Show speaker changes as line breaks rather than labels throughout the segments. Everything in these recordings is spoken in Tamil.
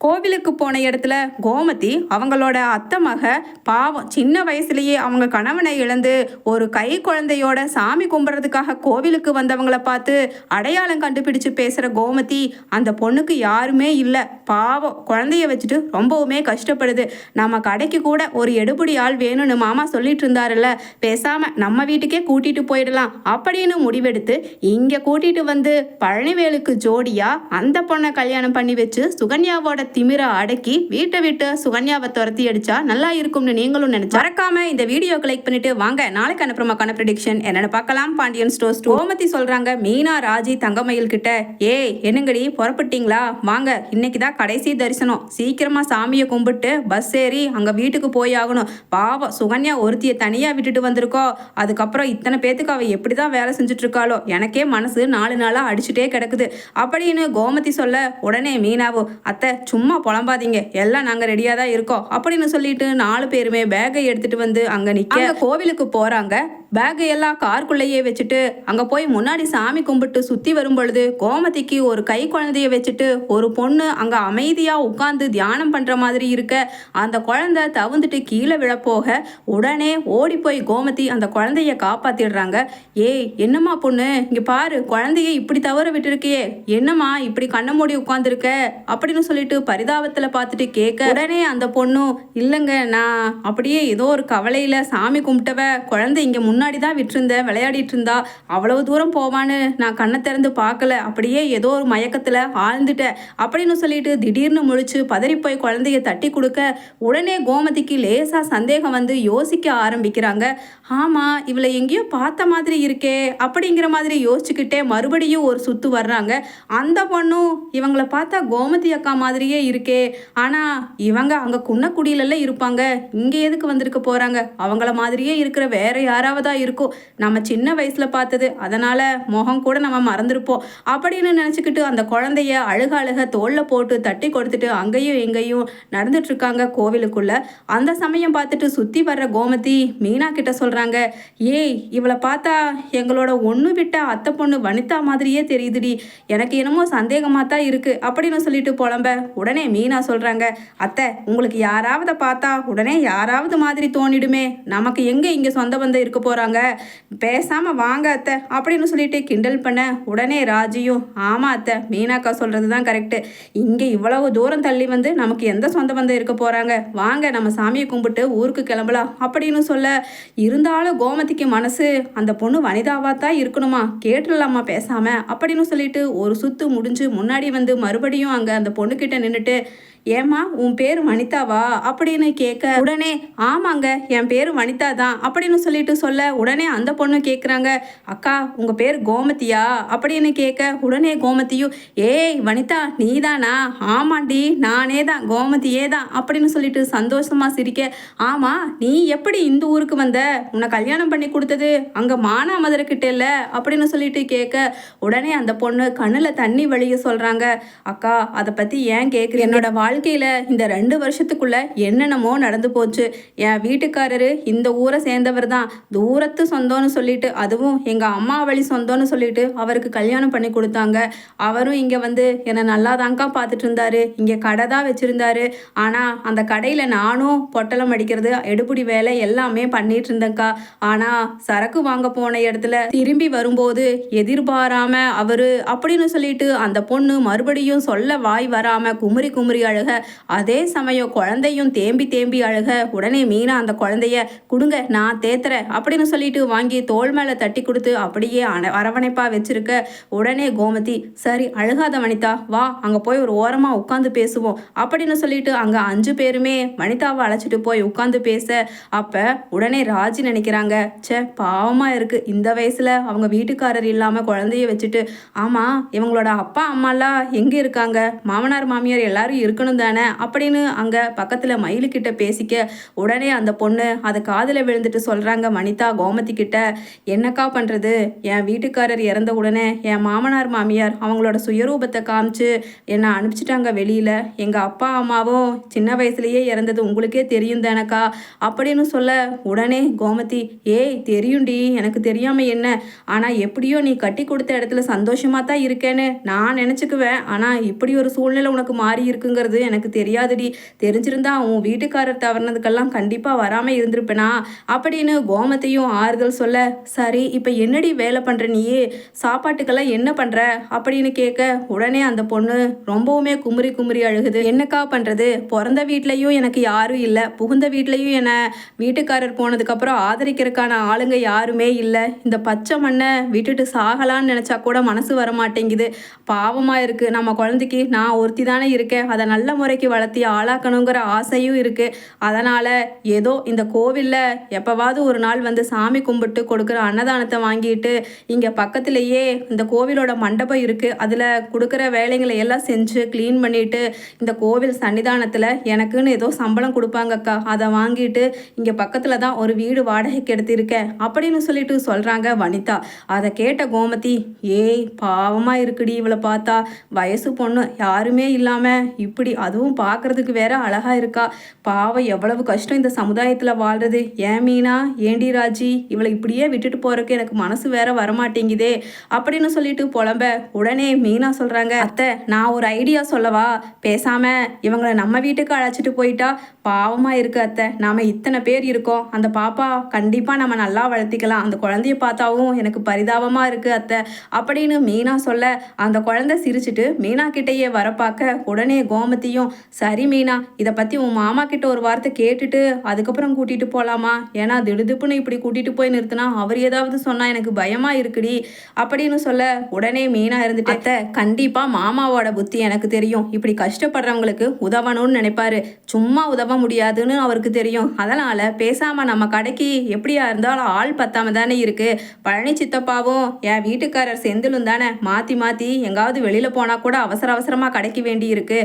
கோவிலுக்கு போன இடத்துல கோமதி அவங்களோட அத்தை மக பாவம் சின்ன வயசுலேயே அவங்க கணவனை இழந்து ஒரு கை குழந்தையோட சாமி கும்பிட்றதுக்காக கோவிலுக்கு வந்தவங்கள பார்த்து அடையாளம் கண்டுபிடிச்சு பேசுகிற கோமதி அந்த பொண்ணுக்கு யாருமே இல்லை. பாவம். குழந்தைய வச்சுட்டு ரொம்பவுமே கஷ்டப்படுது. நம்ம கடைக்கு கூட ஒரு எடுபடி ஆள் வேணும்னு மாமா சொல்லிட்டு இருந்தாருல்ல. பேசாமல் நம்ம வீட்டுக்கே கூட்டிகிட்டு போயிடலாம் அப்படின்னு முடிவெடுத்து இங்கே கூட்டிகிட்டு வந்து பழனிவேலுக்கு ஜோடியாக அந்த பொண்ணை கல்யாணம் பண்ணி வச்சு சுகன்யாவோட திமிரை அடக்கி வீட்டை விட்டு சுகன்யாவை துரத்தி அடிச்சா நல்லா இருக்கும்னு நீங்களும் நினைச்சு மறக்காம இந்த வீடியோ கிளிக் பண்ணிட்டு வாங்க. நாளைக்கு அனுப்புறமாக்கான ப்ரிடிக்ஷன் என்னென்ன பார்க்கலாம். பாண்டியன் ஸ்டோர்ஸ் கோமதி சொல்றாங்க மீனா ராஜி தங்கமயில் கிட்ட ஏய் என்னங்கடி புறப்பட்டீங்களா? வாங்க இன்னைக்கு தான் கடைசி தரிசனம். சீக்கிரமா சாமியை கும்பிட்டு பஸ் ஏறி அங்க வீட்டுக்கு போய் ஆகணும். பாவம் சுகன்யா ஒருத்தியை தனியா விட்டுட்டு வந்திருக்கோ. அதுக்கப்புறம் இத்தனை பேத்துக்கு அவ எப்படிதான் வேலை செஞ்சுட்டு இருக்காளோ எனக்கே மனசு நாலு நாளா அடிச்சுட்டே கிடக்குது. அப்படின்னு கோமதி சொல்ல உடனே மீனாவோ அத்தை சும்மா சும்மா புலம்பாதீங்க. எல்லாம் நாங்க ரெடியா தான் இருக்கோம். அப்படின்னு சொல்லிட்டு நாலு பேருமே பேக்கை எடுத்துட்டு வந்து அங்க நிக்க கோவிலுக்கு போறாங்க. பேக்கை எல்லாம் கார்க்குள்ளேயே வச்சுட்டு அங்கே போய் முன்னாடி சாமி கும்பிட்டு சுற்றி வரும்பொழுது கோமதிக்கு ஒரு கை குழந்தைய வச்சுட்டு ஒரு பொண்ணு அங்கே அமைதியாக உட்காந்து தியானம் பண்ணுற மாதிரி இருக்க அந்த குழந்தை தவுந்துட்டு கீழே விழப்போக உடனே ஓடி போய் கோமதி அந்த குழந்தைய காப்பாத்திடுறாங்க. ஏய் என்னம்மா பொண்ணு? இங்கே பாரு குழந்தைய இப்படி தவற விட்டுருக்கியே. என்னம்மா இப்படி கண்ணை மூடி உட்காந்துருக்க அப்படின்னு சொல்லிட்டு பரிதாபத்தில் பார்த்துட்டு கேட்க உடனே அந்த பொண்ணும் இல்லைங்க நான் அப்படியே ஏதோ ஒரு கவலையில் சாமி கும்பிட்டவ குழந்தை இங்கே முன் முன்னாடி தான் விட்டுருந்தேன் விளையாடிட்டு இருந்தா அவ்வளவு தூரம் போவான்னு நான் கண்ணை திறந்து பார்க்கல அப்படியே ஏதோ ஒரு மயக்கத்தில் ஆழ்ந்துட்டேன் அப்படின்னு சொல்லிட்டு திடீர்னு முழிச்சு பதறி போய் குழந்தைய தட்டி கொடுக்க உடனே கோமதிக்கு லேசாக சந்தேகம் வந்து யோசிக்க ஆரம்பிக்கிறாங்க. ஆமாம் இவளை எங்கேயோ பார்த்த மாதிரி இருக்கே அப்படிங்கிற மாதிரி யோசிச்சுக்கிட்டே மறுபடியும் ஒரு சுத்து வர்றாங்க. அந்த பொண்ணும் இவங்கள பார்த்தா கோமதி அக்கா மாதிரியே இருக்கே ஆனால் இவங்க அங்கே குன்னக்குடியிலெல்லாம் இருப்பாங்க இங்கே எதுக்கு வந்திருக்க போகிறாங்க அவங்கள மாதிரியே இருக்கிற வேற யாராவது இருக்கும். நம்ம சின்ன வயசில் பார்த்தது அதனால் முகம் கூட நம்ம மறந்துருப்போம். அப்படின்னு நினச்சிக்கிட்டு அந்த குழந்தைய அழுக அழுக தோளில் போட்டு தட்டி கொடுத்துட்டு அங்கேயும் எங்கேயும் நடந்துட்டுருக்காங்க கோவிலுக்குள்ளே. அந்த சமயம் பார்த்துட்டு சுற்றி வர்ற கோமதி மீனா கிட்ட சொல்கிறாங்க ஏய் இவளை பார்த்தா எங்களோட ஒன்று விட்ட அத்தை பொண்ணு வனிதா மாதிரியே தெரியுதுடி. எனக்கு என்னமோ சந்தேகமாக தான் இருக்கு. அப்படின்னு சொல்லிட்டு புலம்ப உடனே மீனா சொல்கிறாங்க அத்தை உங்களுக்கு யாராவது பார்த்தா உடனே யாராவது மாதிரி தோணிடுமே. நமக்கு எங்கே இங்கே சொந்த பந்தம் இருக்க போகிறாங்க பேசாமல் வாங்க அத்தை அப்படின்னு சொல்லிட்டு கிண்டல் பண்ண உடனே ராஜியும் ஆமாம் அத்தை மீனாக்கா சொல்கிறது தான் கரெக்டு. இங்கே இவ்வளவு தூரம் தள்ளி வந்து நமக்கு எந்த சொந்த பந்தம் இருக்க போகிறாங்க வாங்க நம்ம சாமியை கும்பிட்டு ஊருக்கு கிளம்பலாம் அப்படின்னு சொல்ல இருந்தாலும் கோமதிக்கு மனசு அந்த பொண்ணு வனிதாவாக தான் இருக்கணுமா? கேட்டுடலாமா பேசாமல் அப்படின்னு சொல்லிட்டு ஒரு சுத்து முடிஞ்சு முன்னாடி வந்து மறுபடியும் அங்கே அந்த பொண்ணுக்கிட்ட நின்றுட்டு ஏம்மா உன் பேர் வனிதாவா? அப்படின்னு கேட்க உடனே ஆமாங்க என் பேர் வனிதா தான் அப்படின்னு சொல்லிட்டு சொல்ல உடனே அந்த பொண்ணு கேட்குறாங்க அக்கா உங்கள் பேர் கோமதியா? அப்படின்னு கேட்க உடனே கோமதியும் ஏய் வனிதா நீதானா? ஆமாண்டி நானே தான் கோமதியே தான் அப்படின்னு சொல்லிட்டு சந்தோஷமாக சிரிக்க ஆமா நீ எப்படி இந்த ஊருக்கு வந்த? உன்னை கல்யாணம் பண்ணி கொடுத்தது அங்கே மானாமதர்கிட்ட இல்லை அப்படின்னு சொல்லிட்டு கேட்க உடனே அந்த பொண்ணு கண்ணில் தண்ணி வழிய சொல்கிறாங்க அக்கா அதை பற்றி ஏன் கேட்குறேன் என்னோட வாழ்க்கையில் இந்த ரெண்டு வருஷத்துக்குள்ளே என்னென்னமோ நடந்து போச்சு. என் வீட்டுக்காரரு இந்த ஊரை சேர்ந்தவர் தான் தூரத்து சொந்தம்னு சொல்லிட்டு அதுவும் எங்கள் அம்மா வழி சொந்தம்னு சொல்லிட்டு அவருக்கு கல்யாணம் பண்ணி கொடுத்தாங்க. அவரும் இங்கே வந்து என்னை நல்லா தாங்க்கா பார்த்துட்டு இருந்தாரு இங்கே கடை தான் வச்சுருந்தாரு. ஆனால் அந்த கடையில் நானும் பொட்டலம் அடிக்கிறது எடுபடி வேலை எல்லாமே பண்ணிட்டு இருந்தேன்க்கா ஆனால் சரக்கு வாங்க போன இடத்துல திரும்பி வரும்போது எதிர்பாராம அவரு அப்படின்னு சொல்லிட்டு அந்த பொண்ணு மறுபடியும் சொல்ல வாய் வராம குமுறி குமுறி அழுக. அதே சமயம் குழந்தையும் தேம்பி தேம்பி அழுக. உடனே மீனா அந்த குழந்தைய கொடுங்க நான் தேத்துறேன் அப்படின்னு சொல்லிட்டு வாங்கி தோல் மேலே தட்டி கொடுத்து அப்படியே அன- அரவணைப்பா வச்சிருக்க. உடனே கோமதி சரி அழுகாத வனிதா வா அங்கே போய் ஒரு ஓரமாக உட்காந்து பேசுவோம் அப்படின்னு சொல்லிட்டு அங்கே அஞ்சு பேருமே வனிதாவை அழைச்சிட்டு போய் உட்காந்து பேச. அப்போ உடனே ராஜி நினைக்கிறாங்க ச்சே பாவமாக இருக்குது இந்த வயசில் அவங்க வீட்டுக்காரர் இல்லாமல் குழந்தைய வச்சுட்டு ஆமாம் இவங்களோட அப்பா அம்மாலாம் எங்கே இருக்காங்க? மாமனார் மாமியார் எல்லாரும் இருக்கணும். தானே? அப்படின்னு அங்கே பக்கத்தில் மயிலுக்கிட்ட பேசிக்க உடனே அந்த பொண்ணு அதை காதில் விழுந்துட்டு சொல்கிறாங்க வனிதா கோமதி கிட்ட என்னக்கா பண்ணுறது என் வீட்டுக்காரர் இறந்த உடனே என் மாமனார் மாமியார் அவங்களோட சுயரூபத்தை காமிச்சு என்னை அனுப்பிச்சிட்டாங்க வெளியில். எங்கள் அப்பா அம்மாவும் சின்ன வயசுலேயே இறந்தது உங்களுக்கே தெரியும் தானக்கா? அப்படின்னு சொல்ல உடனே கோமதி ஏய் தெரியும்டி. எனக்கு தெரியாமல் என்ன? ஆனால் எப்படியோ நீ கட்டி கொடுத்த இடத்துல சந்தோஷமாக தான் இருக்கேன்னு நான் நினச்சிக்குவேன். ஆனால் இப்படி ஒரு சூழ்நிலை உனக்கு மாறி இருக்குங்கிறது எனக்கு தெரியாதுடி. தெரிஞ்சிருந்தா உன் வீட்டுக்காரர் தவறினதுக்கெல்லாம் கண்டிப்பாக வராமல் இருந்திருப்பேனா? அப்படின்னு கோமத்தையும் ஆறுதல் சொல்ல சரி இப்போ என்னடி வேலை பண்ணுற நீயே? சாப்பாட்டுக்கெல்லாம் என்ன பண்ணுற அப்படின்னு கேட்க உடனே அந்த பொண்ணு ரொம்பவுமே குமுறி குமுறி அழுகுது. என்னக்கா பண்ணுறது பிறந்த வீட்லேயும் எனக்கு யாரும் இல்லை. புகுந்த வீட்லேயும் என்னை வீட்டுக்காரர் போனதுக்கப்புறம் ஆதரிக்கிறதுக்கான ஆளுங்க யாருமே இல்லை. இந்த பச்சை மண்ணை விட்டுட்டு சாகலான்னு நினச்சா கூட மனசு வர மாட்டேங்குது பாவமாக இருக்குது நம்ம குழந்தைக்கு நான் ஒருத்தி தானே இருக்கேன். அதை நல்ல நல்ல முறைக்கு வளர்த்தி ஆளாக்கணுங்கிற ஆசையும் இருக்குது அதனால் ஏதோ இந்த கோவிலில் எப்போவாவது ஒரு நாள் வந்து சாமி கும்பிட்டு கொடுக்குற அன்னதானத்தை வாங்கிட்டு இங்கே பக்கத்துலேயே இந்த கோவிலோட மண்டபம் இருக்குது அதில் கொடுக்குற வேலைங்களை எல்லாம் செஞ்சு க்ளீன் பண்ணிவிட்டு இந்த கோவில் சன்னிதானத்தில் எனக்குன்னு ஏதோ சம்பளம் கொடுப்பாங்கக்கா அதை வாங்கிட்டு இங்கே பக்கத்தில் தான் ஒரு வீடு வாடகைக்கு எடுத்திருக்கேன் அப்படின்னு சொல்லிட்டு சொல்கிறாங்க வனிதா. அதை கேட்ட கோமதி ஏய் பாவமாக இருக்குடி இவளை பார்த்தா. வயசு பொண்ணு யாருமே இல்லாமல் இப்படி அதுவும் பார்க்கறதுக்கு வேற அழகா இருக்கா? பாவம் எவ்வளவு கஷ்டம் இந்த சமுதாயத்தில் வாழ்றது. ஏன் மீனா? ஏண்டி ராஜி? இவளை இப்படியே விட்டுட்டு போகிறக்கு எனக்கு மனசு வேற வரமாட்டேங்குதே. அப்படின்னு சொல்லிட்டு புலம்ப. உடனே மீனா சொல்றாங்க அத்தை நான் ஒரு ஐடியா சொல்லவா? பேசாம இவங்களை நம்ம வீட்டுக்கு அழைச்சிட்டு போயிட்டா பாவமா இருக்கு அத்தை. நாம இத்தனை பேர் இருக்கோம். அந்த பாப்பா கண்டிப்பா நம்ம நல்லா வளர்த்திக்கலாம். அந்த குழந்தைய பார்த்தாவும் எனக்கு பரிதாபமா இருக்கு அத்தை. அப்படின்னு மீனா சொல்ல அந்த குழந்தை சிரிச்சிட்டு மீனா கிட்டேயே வர பார்க்க உடனே செய்யும். சரி மீனா இதை பத்தி உன் மாமா கிட்ட ஒரு வார்த்தை கேட்டுட்டு அதுக்கப்புறம் கூட்டிட்டு போகலாமா ஏன்னா திடுதிப்புன்னு இப்படி கூட்டிட்டு போய் நிறுத்தினா அவர் ஏதாவது சொன்னா எனக்கு பயமா இருக்குடி. அப்படின்னு சொல்ல உடனே மீனா இருந்துட்டு கண்டிப்பாக கண்டிப்பா மாமாவோட புத்தி எனக்கு தெரியும். இப்படி கஷ்டப்படுறவங்களுக்கு உதவணும்னு நினைப்பாரு. சும்மா உதவ முடியாதுன்னு அவருக்கு தெரியும். அதனால பேசாம நம்ம கடைக்கு எப்படியா இருந்தாலும் ஆள் பத்தாம தானே இருக்கு. பழனி சித்தப்பாவும் என் வீட்டுக்காரர் செந்திலும் தானே. மாற்றி மாற்றி எங்காவது வெளியில போனா கூட அவசர அவசரமா கடைக்கு வேண்டி இருக்கு.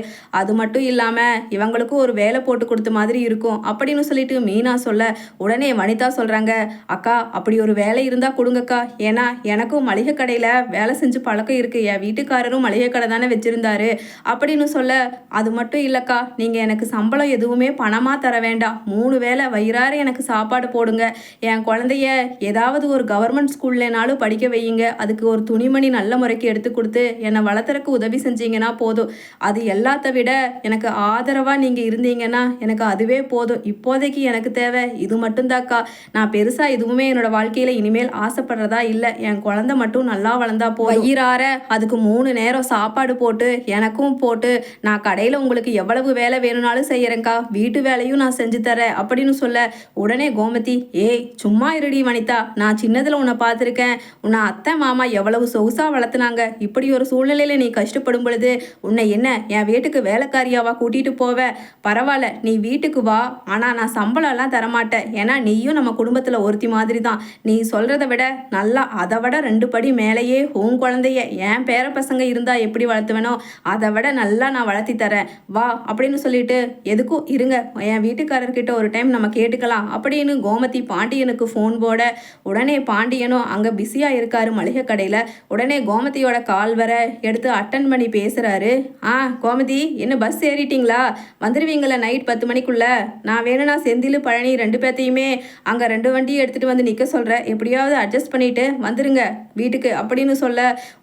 அது மட்டும் இல்லாமல் இவங்களுக்கும் ஒரு வேலை போட்டு கொடுத்த மாதிரி இருக்கும் அப்படின்னு சொல்லிட்டு மீனா சொல்ல உடனே வனிதா சொல்கிறாங்க அக்கா அப்படி ஒரு வேலை இருந்தால் கொடுங்கக்கா. ஏன்னா எனக்கும் மளிகை கடையில் வேலை செஞ்சு பழக்கம் இருக்குது என் வீட்டுக்காரரும் மளிகை கடை தானே வச்சுருந்தாரு அப்படின்னு சொல்ல அது மட்டும் இல்லைக்கா. நீங்கள் எனக்கு சம்பளம் எதுவுமே பணமாக தர வேண்டாம். மூணு வேளை வயிறார எனக்கு சாப்பாடு போடுங்க. என் குழந்தைய ஏதாவது ஒரு கவர்மெண்ட் ஸ்கூல்லேனாலும் படிக்க வையுங்க. அதுக்கு ஒரு துணிமணி நல்ல முறைக்கு எடுத்து கொடுத்து என்னை வளர்த்துறக்கு உதவி செஞ்சீங்கன்னா போதும். அது எல்லாத்த விட எனக்கு ஆதரவாக நீங்கள் இருந்தீங்கன்னா எனக்கு அதுவே போதும். இப்போதைக்கு எனக்கு தேவை. இது மட்டும்தாக்கா. நான் பெருசாக எதுவுமே என்னோட வாழ்க்கையில் இனிமேல் ஆசைப்படுறதா இல்லை. என் குழந்தை மட்டும் நல்லா வளர்ந்தா போ வயிறார அதுக்கு மூணு நேரம் சாப்பாடு போட்டு எனக்கும் போட்டு நான் கடையில் உங்களுக்கு எவ்வளவு வேலை வேணும்னாலும் செய்கிறேங்க்கா வீட்டு வேலையும் நான் செஞ்சு தரேன் அப்படின்னு சொல்ல உடனே கோமதி ஏய் சும்மா இருடி வனிதா. நான் சின்னதில் உன்னை பார்த்துருக்கேன். உன்னை அத்தை மாமா எவ்வளவு சொகுசாக வளர்த்துனாங்க. இப்படி ஒரு சூழ்நிலையில் நீ கஷ்டப்படும் பொழுது உன்னை என்ன என் வீட்டுக்கு வேலைக்காரியாவா கூட்டிட்டு போவ? பரவாயில்ல நீ வீட்டுக்கு வா. ஆனா நான் சம்பளம்லாம் தரமாட்டேன். ஏன்னா நீயும் நம்ம குடும்பத்துல ஒருத்தி மாதிரி தான் நீ சொல்றத விட நல்லா அதை விட ரெண்டு படி மேலேயே உன் குழந்தைய என் பேர பசங்க இருந்தா எப்படி வளர்த்துவேனோ அதை விட நல்லா நான் வளர்த்தி தரேன். வா அப்படின்னு சொல்லிட்டு எதுக்கும் இருங்க. என் வீட்டுக்காரர்கிட்ட ஒரு டைம் நம்ம கேட்டுக்கலாம். அப்படின்னு கோமதி பாண்டியனுக்கு ஃபோன் போட உடனே பாண்டியனும் அங்கே பிஸியாக இருக்காரு மளிகை கடையில். உடனே கோமதியோட கால் வர எடுத்து அட்டன் பண்ணி பேசுகிறாரு ஆ கோமதி என்ன பஸ் ஏறிட்டீங்களா? வந்துடுவீங்களா நைட் பத்து மணிக்குள்ள. நான் வேணும்னா செந்தில் பழனி ரெண்டு பேர்த்தையுமே அங்கே ரெண்டு வண்டியை எடுத்துகிட்டு வந்து நிற்க சொல்கிறேன் எப்படியாவது அட்ஜஸ்ட் பண்ணிட்டு வந்துருங்க. வீட்டுக்கு அப்படின்னு சொல்ல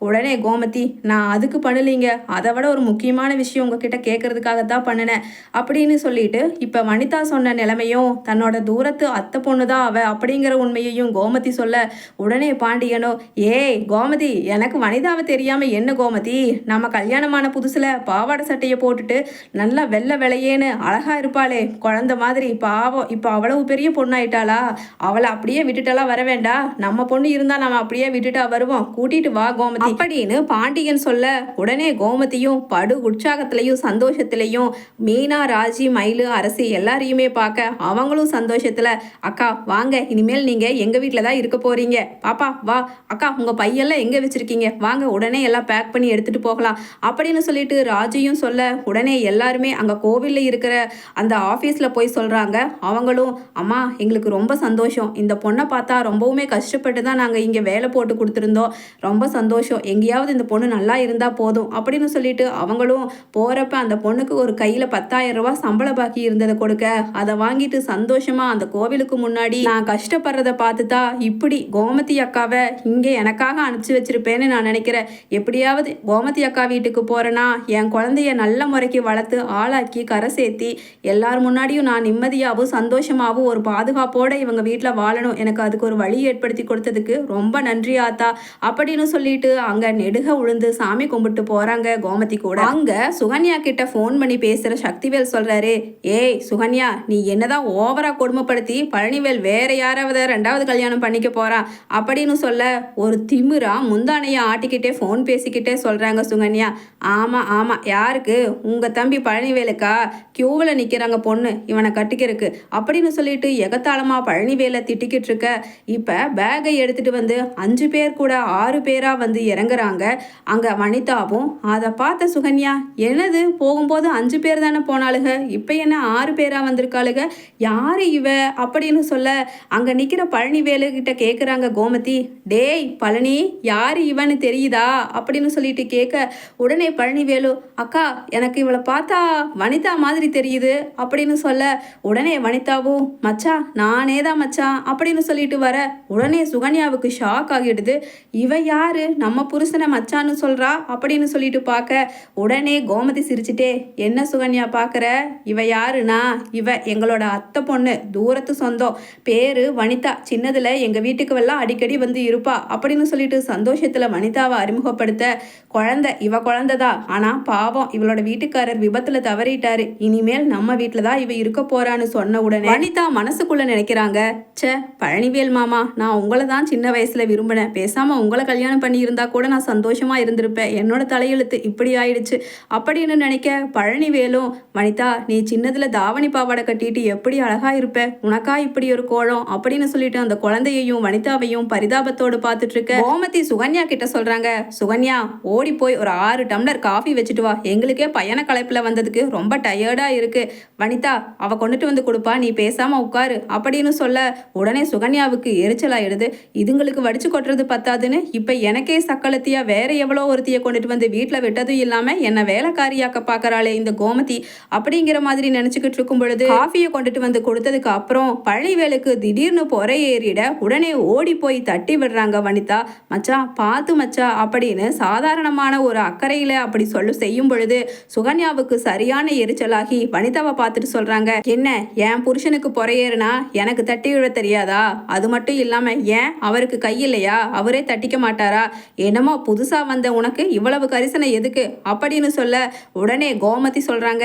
உடனே கோமதி நான் அதுக்கு பண்ணலீங்க. அதை விட ஒரு முக்கியமான விஷயம் உங்ககிட்ட கேட்கறதுக்காக தான் பண்ணினேன் அப்படின்னு சொல்லிட்டு இப்போ வனிதா சொன்ன நிலைமையும் தன்னோட தூரத்து அத்தை பொண்ணு தான் அவ அப்படிங்கிற உண்மையையும் கோமதி சொல்ல உடனே பாண்டியனோ ஏய் கோமதி எனக்கு வனிதாவை தெரியாமல் என்ன கோமதி? நம்ம கல்யாணமான புதுசில் பாவாடை சட்டையை போட்டு போட்டுட்டு நல்லா வெள்ளை வெளையேன்னு அழகா இருப்பாளே குழந்தை மாதிரி. பாவம் இப்போ அவ்வளவு பெரிய பொண்ணாயிட்டாளா? அவளை அப்படியே விட்டுட்டெல்லாம் வர வேண்டாம் நம்ம பொண்ணு இருந்தா நம்ம அப்படியே விட்டுட்டா வருவோம். கூட்டிட்டு வா கோமதி. அப்படின்னு பாண்டியன் சொல்ல உடனே கோமதியும் படு உற்சாகத்திலையும் சந்தோஷத்திலையும் மீனா ராஜி மயிலு அரசி எல்லாரையுமே பார்க்க அவங்களும் சந்தோஷத்துல அக்கா வாங்க. இனிமேல் நீங்க எங்க வீட்டில் தான் இருக்க போறீங்க. பாப்பா வா. அக்கா உங்க பையெல்லாம் எங்க வச்சிருக்கீங்க? வாங்க உடனே எல்லாம் பேக் பண்ணி எடுத்துட்டு போகலாம். அப்படின்னு சொல்லிட்டு ராஜியும் சொல்ல உடனே எல்லாருமே அங்கே கோவிலில் இருக்கிற அந்த ஆஃபீஸில் போய் சொல்கிறாங்க அவங்களும் அம்மா எங்களுக்கு ரொம்ப சந்தோஷம். இந்த பொண்ணை பார்த்தா ரொம்பவுமே கஷ்டப்பட்டு தான் நாங்கள் இங்கே வேலை போட்டு கொடுத்துருந்தோம். ரொம்ப சந்தோஷம். எங்கேயாவது இந்த பொண்ணு நல்லா இருந்தால் போதும். அப்படின்னு சொல்லிட்டு அவங்களும் போகிறப்ப அந்த பொண்ணுக்கு ஒரு கையில் பத்தாயிரம் ரூபா சம்பள பாக்கி இருந்ததை கொடுக்க அதை வாங்கிட்டு சந்தோஷமாக அந்த கோவிலுக்கு முன்னாடி நான் கஷ்டப்படுறத பார்த்து தான் இப்படி கோமதி அக்காவை இங்கே எனக்காக அனுப்பிச்சு வச்சிருப்பேன்னு நான் நினைக்கிறேன். எப்படியாவது கோமதி அக்கா வீட்டுக்கு போகிறேன்னா என் குழந்தைய நல்ல முறை வரைக்கும் வளர்த்து ஆளாக்கி கரை சேர்த்தி எல்லார் முன்னாடியும் நான் நிம்மதியாகவும் சந்தோஷமாகவும் ஒரு பாதுகாப்போட இவங்க வீட்டில் வாழணும். எனக்கு அதுக்கு ஒரு வழி ஏற்படுத்தி கொடுத்ததுக்கு ரொம்ப நன்றி ஆத்தா. அப்படின்னு சொல்லிட்டு அங்கே நெடுக உழுந்து சாமி கும்பிட்டு போகிறாங்க கோமதி கூட. அங்கே சுகன்யா கிட்ட ஃபோன் பண்ணி பேசுகிற சக்திவேல் சொல்கிறாரு ஏய் சுகன்யா நீ என்னதான் ஓவராக கொடுமைப்படுத்தி பழனிவேல் வேற யாராவது ரெண்டாவது கல்யாணம் பண்ணிக்க போறான் அப்படின்னு சொல்ல ஒரு திமிரா முந்தானையை ஆட்டிக்கிட்டே ஃபோன் பேசிக்கிட்டே சொல்கிறாங்க சுகன்யா. ஆமா ஆமா யாருக்கு? உங்கள் தம்பி பழனிவேலுக்கா கியூவில் நிற்கிறாங்க பொண்ணு இவனை கட்டிக்கிறதுக்கு. அப்படின்னு சொல்லிட்டு எகத்தாளமாக பழனிவேலை திட்டிக்கிட்டு இருக்க. இப்போ பேகை எடுத்துகிட்டு வந்து அஞ்சு பேர் கூட ஆறு பேராக வந்து இறங்குறாங்க. அங்கே வனிதாவும் அதை பார்த்த சுகன்யா என்னது போகும்போது அஞ்சு பேர் தானே போனாளுக? இப்போ என்ன ஆறு பேராக வந்திருக்காளுக? யார் இவ? அப்படின்னு சொல்ல அங்கே நிற்கிற பழனிவேலு கிட்ட கேட்குறாங்க கோமதி. டேய் பழனி யார் இவன்னு தெரியுதா? அப்படின்னு சொல்லிட்டு கேட்க உடனே பழனிவேலு அக்கா எனக்கு எனக்கு இவளை பார்த்தா வனிதா மாதிரி தெரியுது அப்படின்னு சொல்ல உடனே வனிதாவும் மச்சா நானே தான் மச்சா அப்படின்னு சொல்லிட்டு வர உடனே சுகன்யாவுக்கு ஷாக் ஆகிடுது. இவ யாரு? நம்ம புருஷனை மச்சான்னு சொல்றா? அப்படின்னு சொல்லிட்டு பார்க்க உடனே கோமதி சிரிச்சுட்டே என்ன சுகன்யா பார்க்குற? இவ யாருனா இவ எங்களோட அத்தை பொண்ணு தூரத்து சொந்தம் பேரு வனிதா. சின்னதுல எங்க வீட்டுக்கு எல்லாம் அடிக்கடி வந்து இருப்பா அப்படின்னு சொல்லிட்டு சந்தோஷத்துல வனிதாவை அறிமுகப்படுத்த குழந்தை இவ குழந்தைதான். ஆனா பாவம் இவளோட வீட்டு வீட்டுக்காரர் விபத்துல தவறிட்டாரு. இனிமேல் நம்ம வீட்டுல தான் இவ இருக்க போறான்னு சொன்ன உடனே வனிதா மனசுக்குள்ள நினைக்கிறாங்க. ச்சே பழனிவேல் மாமா நான் உங்களை தான் சின்ன வயசுல விரும்பினேன். பேசாம உங்களை கல்யாணம் பண்ணி இருந்தா கூட நான் சந்தோஷமா இருந்திருப்பேன். என்னோட தலையெழுத்து இப்படி ஆயிடுச்சு. அப்படின்னு நினைக்க? பழனிவேலும் வனிதா நீ சின்னதுல தாவணி பாவாடை கட்டிட்டு எப்படி அழகா இருப்ப? உனக்கா இப்படி ஒரு கோலம்? அப்படின்னு சொல்லிட்டு அந்த குழந்தையையும் வனிதாவையும் பரிதாபத்தோடு பார்த்துட்டு இருக்க கோமதி சுகன்யா கிட்ட சொல்றாங்க. சுகன்யா ஓடி போய் ஒரு ஆறு டம்ளர் காஃபி வச்சுட்டு வா. எங்களுக்கே பயண களைப்புல வந்ததுக்கு ரொம்ப டயர்டா இருக்கு. வனிதா அவ கொண்டுட்டு வந்து கொடுப்பா நீ பேசாம உட்காரு அப்படின்னு சொல்ல உடனே சுகன்யாவுக்கு எரிச்சல் ஆயிடுது. இதுங்களுக்கு வடிச்சு கொட்டுறது பத்தாதுன்னு இப்ப எனக்கே சக்களத்தியாக வேற எவ்வளோ ஒருத்திய கொண்டுட்டு வந்து வீட்டில் விட்டதும் இல்லாமல் என்ன வேலைக்காரியாக்க பாக்குறாளே இந்த கோமதி அப்படிங்கிற மாதிரி நினச்சிக்கிட்டு இருக்கும் பொழுது காஃபியை கொண்டுட்டு வந்து கொடுத்ததுக்கு அப்புறம் பழிவேலுக்கு திடீர்னு பொறை ஏறிட உடனே ஓடி போய் தட்டி விடுறாங்க வனிதா. மச்சா பார்த்து மச்சா அப்படின்னு சாதாரணமான ஒரு அக்கறையில் அப்படி சொல்லு செய்யும் பொழுது சுகன்யாவுக்கு சரியான எரிச்சலாகி வனிதாவை பார்த்துட்டு சொல்றாங்க என்ன என் புருஷனுக்கு பொறையேறுனா எனக்கு தட்டி விட தெரியாதா? அது மட்டும் இல்லாம ஏன் அவருக்கு கை இல்லையா? அவரே தட்டிக்க மாட்டாரா? என்னமோ புதுசா வந்த உனக்கு இவ்வளவு கரிசனை எதுக்கு? அப்படின்னு சொல்ல உடனே கோமதி சொல்றாங்க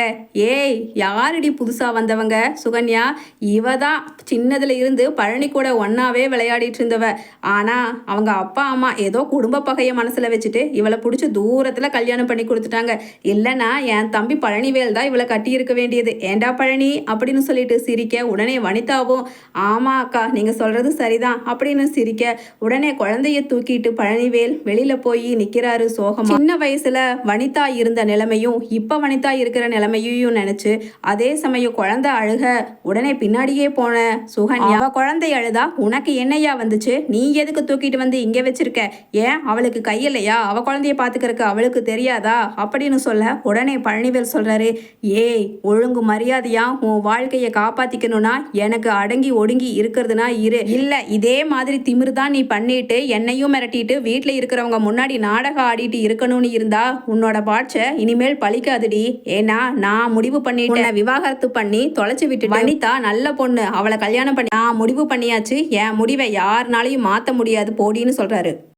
ஏய் யாரடி புதுசா வந்தவங்க? சுகன்யா இவ தான் சின்னதுல இருந்து பழனி கூட ஒன்னாவே விளையாடிட்டு இருந்தவ. ஆனா அவங்க அப்பா அம்மா ஏதோ குடும்ப பகைய மனசுல வச்சுட்டு இவளை பிடிச்சி தூரத்துல கல்யாணம் பண்ணி கொடுத்துட்டாங்க. இல்லைன்னா என் தம்பி பழனிவேல் தான் இவளை கட்டியிருக்க வேண்டியது. ஏண்டா பழனி? அப்படின்னு சொல்லிட்டு சிரிக்க உடனே வனிதாவும் ஆமா அக்கா நீங்க சொல்றது சரிதான் அப்படின்னு சிரிக்க உடனே குழந்தைய தூக்கிட்டு பழனிவேல் வெளியில போய் நிக்கிறாரு சோகமா. சின்ன வயசுல வனிதா இருந்த நிலைமையும் இப்ப வனிதா இருக்கிற நிலைமையையும் நினைச்சு அதே சமயம் குழந்தை அழுக உடனே பின்னாடியே போன சுகன்யா அவ குழந்தை அழுதா? உனக்கு என்னையா வந்துச்சு? நீ எதுக்கு தூக்கிட்டு வந்து இங்க வச்சிருக்க? ஏன் அவளுக்கு கையில்லையா அவ குழந்தைய பாத்துக்கறக்கு அவளுக்கு தெரியாதா? அப்படின்னு சொல்ல உடனே பழனிவேல் சொல்றாரு ஏய் ஒழுங்கு மரியாதையா? உன் வாழ்க்கையை காப்பாற்றிக்கணும்னா எனக்கு அடங்கி ஒடுங்கி இருக்கிறதுனா இரு. இல்லை இதே மாதிரி திமிரு தான் நீ பண்ணிட்டு என்னையும் மிரட்டிட்டு வீட்டில் இருக்கிறவங்க முன்னாடி நாடகம் ஆடிட்டு இருக்கணும்னு இருந்தா உன்னோட பாட்சை இனிமேல் பழிக்காதுடி. ஏன்னா நான் முடிவு பண்ணிட்டேன். விவாகரத்து பண்ணி தொலைச்சு விட்டு வனிதா நல்ல பொண்ணு. அவளை கல்யாணம் பண்ணி நான் முடிவு பண்ணியாச்சு. என் முடிவை யாருனாலையும் மாற்ற முடியாது. போடின்னு சொல்றாரு.